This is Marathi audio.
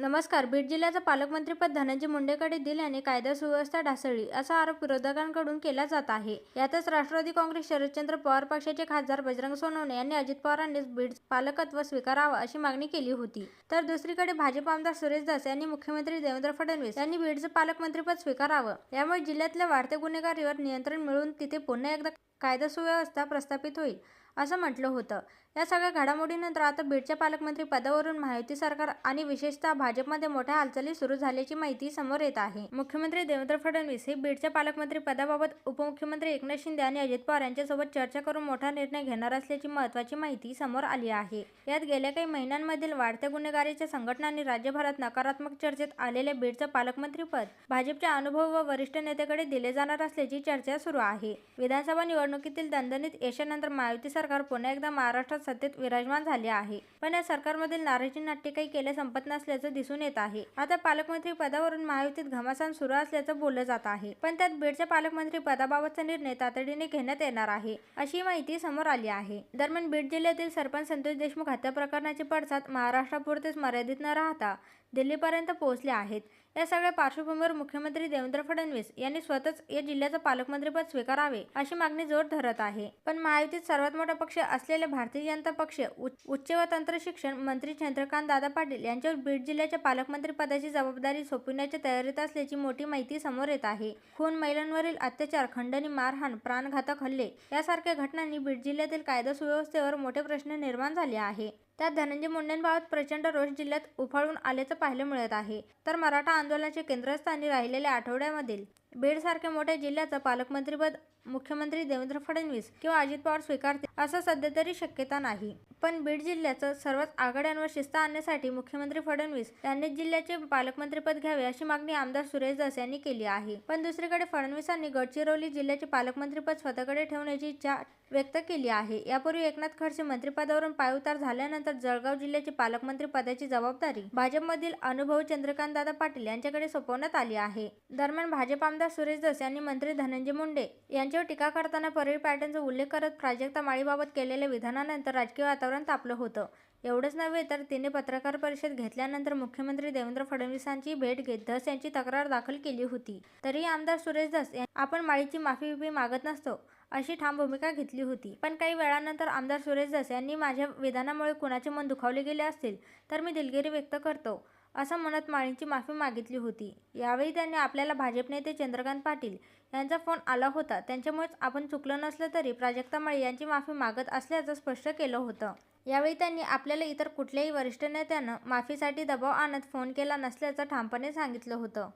नमस्कार. बीड जिल्ह्याचं पालकमंत्रीपद धनंजय मुंडेकडे दिल्याने कायदा सुव्यवस्था ढासळली असा आरोप विरोधकांकडून केला जात आहे. यातच राष्ट्रवादी काँग्रेस शरदचंद्र पवार पक्षाचे खासदार बजरंग सोनवणे यांनी अजित पवारांनीच बीड पालकत्व स्वीकारावं अशी मागणी केली होती. तर दुसरीकडे भाजप आमदार सुरेश दास यांनी मुख्यमंत्री देवेंद्र फडणवीस यांनी बीडचं पालकमंत्रीपद स्वीकारावं. यामुळे जिल्ह्यातल्या वाढत्या गुन्हेगारीवर नियंत्रण मिळवून तिथे पुन्हा एकदा कायदा सुव्यवस्था प्रस्थापित होईल असं म्हटलं होतं. या सगळ्या घडामोडीनंतर आता बीडच्या पालकमंत्री पदावरून महायुती सरकार आणि विशेषतः भाजपमध्ये मोठ्या हालचाली सुरू झाल्याची माहिती समोर येत आहे. मुख्यमंत्री देवेंद्र फडणवीस हे बीडच्या पालकमंत्री पदाबाबत उपमुख्यमंत्री एकनाथ शिंदे आणि अजित पवार यांच्यासोबत चर्चा करून मोठा निर्णय घेणार असल्याची महत्त्वाची माहिती समोर आली आहे. यात गेल्या काही महिन्यांमधील वाढत्या गुन्हेगारीच्या संघटनांनी राज्यभरात नकारात्मक चर्चेत आलेले बीडचं पालकमंत्रीपद भाजपच्या अनुभव व वरिष्ठ नेत्याकडे दिले जाणार असल्याची चर्चा सुरू आहे. विधानसभा निवडणुकीतील दणदणीत यशानंतर महायुती सरकार पुन्हा एकदा महाराष्ट्रात सत्तेत विराजमान झाले आहे. पण या सरकारमधील नाराजी नाट्य काही केले संपत नसल्याचं दिसून येत आहे. आता पालकमंत्री पदावरून महायुतीत घमासान सुरू असल्याचं बोललं जात आहे. पण त्यात बीडच्या पालकमंत्री पदाबाबतचा निर्णय तातडीने घेण्यात येणार आहे अशी माहिती समोर आली आहे. दरम्यान बीड जिल्ह्यातील सरपंच संतोष देशमुख हत्या प्रकरणाचे पडसाद महाराष्ट्रापुरतेच मर्यादित न राहता दिल्लीपर्यंत पोहोचले आहेत. या सगळ्या पार्श्वभूमीवर मुख्यमंत्री देवेंद्र फडणवीस यांनी स्वतःच या जिल्ह्याचं पालकमंत्रीपद स्वीकारावे अशी मागणी जोर धरत आहे. पण महायुतीत सर्वात मोठा पक्ष असलेले भारतीय जनता पक्ष उच्च व तंत्र शिक्षण मंत्री चंद्रकांत दादा पाटील यांच्यावर बीड जिल्ह्याच्या पालकमंत्री पदाची जबाबदारी सोपविण्याच्या तयारीत असल्याची मोठी माहिती समोर येत आहे. खून महिलांवरील अत्याचार खंडणी मारहाण प्राणघातक हल्ले यासारख्या घटनांनी बीड जिल्ह्यातील कायदा सुव्यवस्थेवर मोठे प्रश्न निर्माण झाले आहे. त्यात धनंजय मुंडेंबाबत प्रचंड रोष जिल्ह्यात उफाळून आल्याचं पाहायला मिळत आहे. तर मराठा आंदोलनाचे केंद्रस्थानी राहिलेल्या आठवड्यामधील बीडसारख्या मोठ्या जिल्ह्याचं पालकमंत्रीपद मुख्यमंत्री देवेंद्र फडणवीस किंवा अजित पवार स्वीकारते असं सध्या तरी शक्यता नाही. पण बीड जिल्ह्याचं सर्वच आघाड्यांवर शिस्त आणण्यासाठी मुख्यमंत्री फडणवीस यांनी जिल्ह्याचे पालकमंत्रीपद घ्यावे अशी मागणी आमदार सुरेश दास यांनी केली आहे. पण दुसरीकडे फडणवीसांनी गडचिरोली जिल्ह्याचे पालकमंत्रीपद स्वतःकडे ठेवण्याची इच्छा व्यक्त केली आहे. यापूर्वी एकनाथ खडसे मंत्रिपदावरून पायउतार झाल्यानंतर जळगाव जिल्ह्याची पालकमंत्री पदाची जबाबदारी भाजपमधील अनुभव चंद्रकांत दादा पाटील यांच्याकडे सोपवण्यात आली आहे. दरम्यान भाजप आमदार सुरेश दस यांनी मंत्री धनंजय मुंडे यांच्यावर टीका करताना परेड पॅटर्नचा उल्लेख करत प्राजक्ता माळीबाबत केलेल्या विधानानंतर राजकीय वातावरण तापलं होतं. एवढंच नव्हे तर तिने पत्रकार परिषद घेतल्यानंतर मुख्यमंत्री देवेंद्र फडणवीसांची भेट घेत धस यांची तक्रार दाखल केली होती. तरी आमदार सुरेश धस आपण माळीची माफी बिफी मागत नसतो अशी ठाम भूमिका घेतली होती. पण काही वेळानंतर आमदार सुरेश धस यांनी माझ्या विधानामुळे कुणाचे मन दुखावले गेले असतील तर मी दिलगिरी व्यक्त करतो. असं म्हणत माळींची माफी मागितली होती. यावेळी त्यांनी आपल्याला भाजप नेते चंद्रकांत पाटील यांचा फोन आला होता. त्यांच्यामुळेच आपण चुकलं नसलं तरी प्राजक्ता माळी यांची माफी मागत असल्याचं स्पष्ट केलं होतं. यावेळी त्यांनी आपल्याला इतर कुठल्याही वरिष्ठ नेत्यानं माफीसाठी दबाव आणत फोन केला नसल्याचं ठामपणे सांगितलं होतं.